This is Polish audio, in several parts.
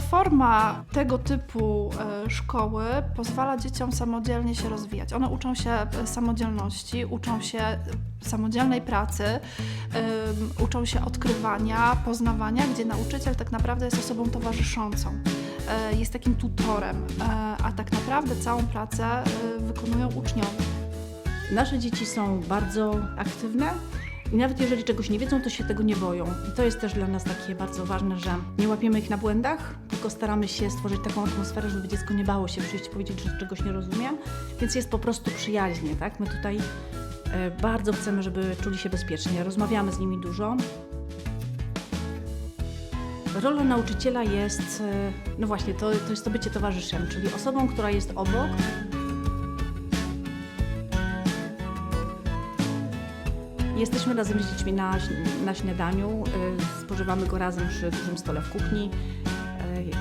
ta forma tego typu e, szkoły pozwala dzieciom samodzielnie się rozwijać. One uczą się e, samodzielności, uczą się samodzielnej pracy, uczą się odkrywania, poznawania, gdzie nauczyciel tak naprawdę jest osobą towarzyszącą. e, Jest takim tutorem, a tak naprawdę całą pracę wykonują uczniowie. Nasze dzieci są bardzo aktywne i nawet jeżeli czegoś nie wiedzą, to się tego nie boją. I to jest też dla nas takie bardzo ważne, że nie łapiemy ich na błędach, tylko staramy się stworzyć taką atmosferę, żeby dziecko nie bało się przyjść powiedzieć, że czegoś nie rozumie, więc jest po prostu przyjaźnie, tak? My tutaj e, bardzo chcemy, żeby czuli się bezpiecznie. Rozmawiamy z nimi dużo. Rola nauczyciela jest, e, no właśnie, to, to jest to bycie towarzyszem, czyli osobą, która jest obok, Jesteśmy razem z dziećmi na, na śniadaniu, y, spożywamy go razem przy dużym stole w kuchni.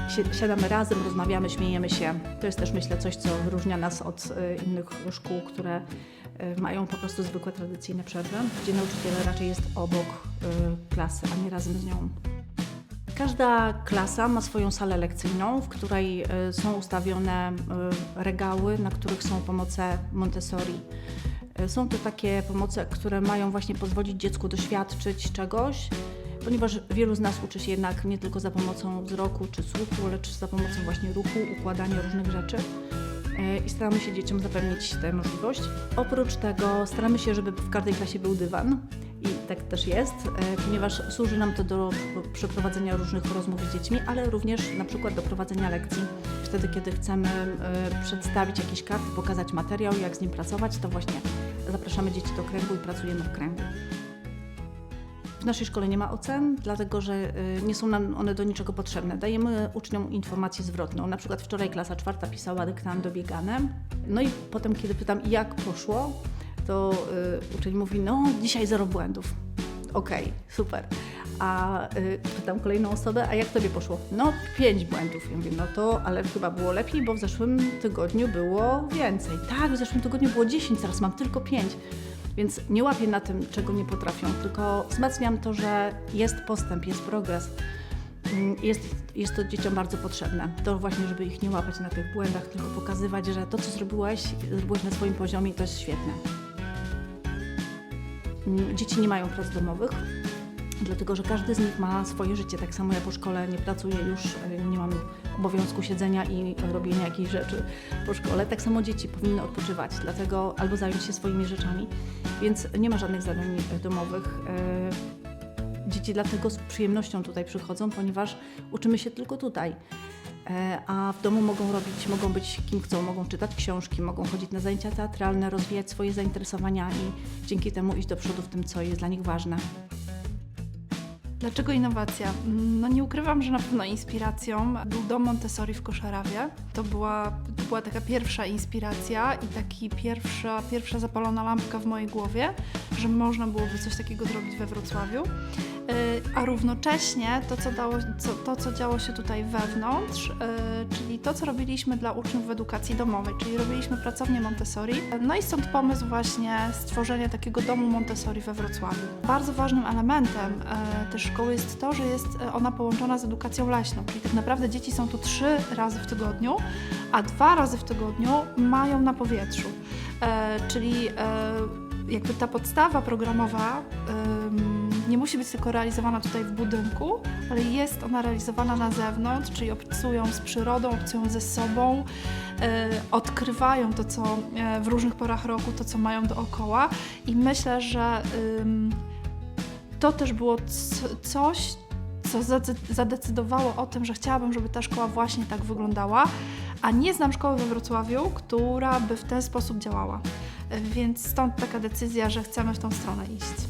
Y, si- Siadamy razem, rozmawiamy, śmiejemy się. To jest też myślę coś, co wyróżnia nas od y, innych szkół, które mają po prostu zwykłe tradycyjne przerwy, gdzie nauczyciel raczej jest obok klasy, a nie razem z nią. Każda klasa ma swoją salę lekcyjną, w której są ustawione regały, na których są pomoce Montessori. Y, Są to takie pomoce, które mają właśnie pozwolić dziecku doświadczyć czegoś, ponieważ wielu z nas uczy się jednak nie tylko za pomocą wzroku czy słuchu, lecz za pomocą właśnie ruchu, układania różnych rzeczy. Y, I staramy się dzieciom zapewnić tę możliwość. Oprócz tego staramy się, żeby w każdej klasie był dywan. I tak też jest, e, ponieważ służy nam to do przeprowadzenia różnych rozmów z dziećmi, ale również na przykład do prowadzenia lekcji. Wtedy, kiedy chcemy e, przedstawić jakieś karty, pokazać materiał, jak z nim pracować, to właśnie zapraszamy dzieci do kręgu i pracujemy w kręgu. W naszej szkole nie ma ocen, dlatego że y, nie są nam one do niczego potrzebne. Dajemy uczniom informację zwrotną. Na przykład wczoraj klasa czwarta pisała dyktand dobiegane. No i potem, kiedy pytam, jak poszło, to y, uczeń mówi, no dzisiaj zero błędów. Okej, super. A y, pytam kolejną osobę, a jak tobie poszło? No pięć błędów. Ja mówię, no to, ale chyba było lepiej, bo w zeszłym tygodniu było więcej. Tak, w zeszłym tygodniu było 10, teraz mam tylko pięć. Więc nie łapię na tym, czego nie potrafią, tylko wzmacniam to, że jest postęp, jest progres. Mm, Jest, jest to dzieciom bardzo potrzebne. To właśnie, żeby ich nie łapać na tych błędach, tylko pokazywać, że to, co zrobiłeś, zrobiłeś na swoim poziomie i to jest świetne. Mm, Dzieci nie mają prac domowych, dlatego że każdy z nich ma swoje życie. Tak samo ja po szkole nie pracuję już, y, nie mam obowiązku siedzenia i robienia jakichś rzeczy po szkole. Tak samo dzieci powinny odpoczywać, dlatego albo zająć się swoimi rzeczami, więc nie ma żadnych zadań y, domowych. Y, Dzieci dlatego z przyjemnością tutaj przychodzą, ponieważ uczymy się tylko tutaj. E, A w domu mogą robić, mogą być kim chcą, mogą czytać książki, mogą chodzić na zajęcia teatralne, rozwijać swoje zainteresowania i dzięki temu iść do przodu w tym, co jest dla nich ważne. Dlaczego innowacja? No nie ukrywam, że na pewno inspiracją był dom Montessori w Koszarawie. To była, to była taka pierwsza inspiracja i taki pierwsza, pierwsza zapalona lampka w mojej głowie, że można byłoby coś takiego zrobić we Wrocławiu. Yy, A równocześnie to co, dało, co, to, co działo się tutaj wewnątrz, yy, czyli to, co robiliśmy dla uczniów w edukacji domowej, czyli robiliśmy pracownię Montessori. No i stąd pomysł właśnie stworzenia takiego domu Montessori we Wrocławiu. Bardzo ważnym elementem e, tej szkoły jest to, że jest ona połączona z edukacją leśną, czyli tak naprawdę dzieci są tu trzy razy w tygodniu, a dwa razy w tygodniu mają na powietrzu. Czyli jakby ta podstawa programowa nie musi być tylko realizowana tutaj w budynku, ale jest ona realizowana na zewnątrz, czyli obcują z przyrodą, obcują ze sobą, e, odkrywają to, co e, w różnych porach roku, to, co mają dookoła i myślę, że to też było coś, co zadecydowało o tym, że chciałabym, żeby ta szkoła właśnie tak wyglądała, a nie znam szkoły we Wrocławiu, która by w ten sposób działała. Więc stąd taka decyzja, że chcemy w tą stronę iść.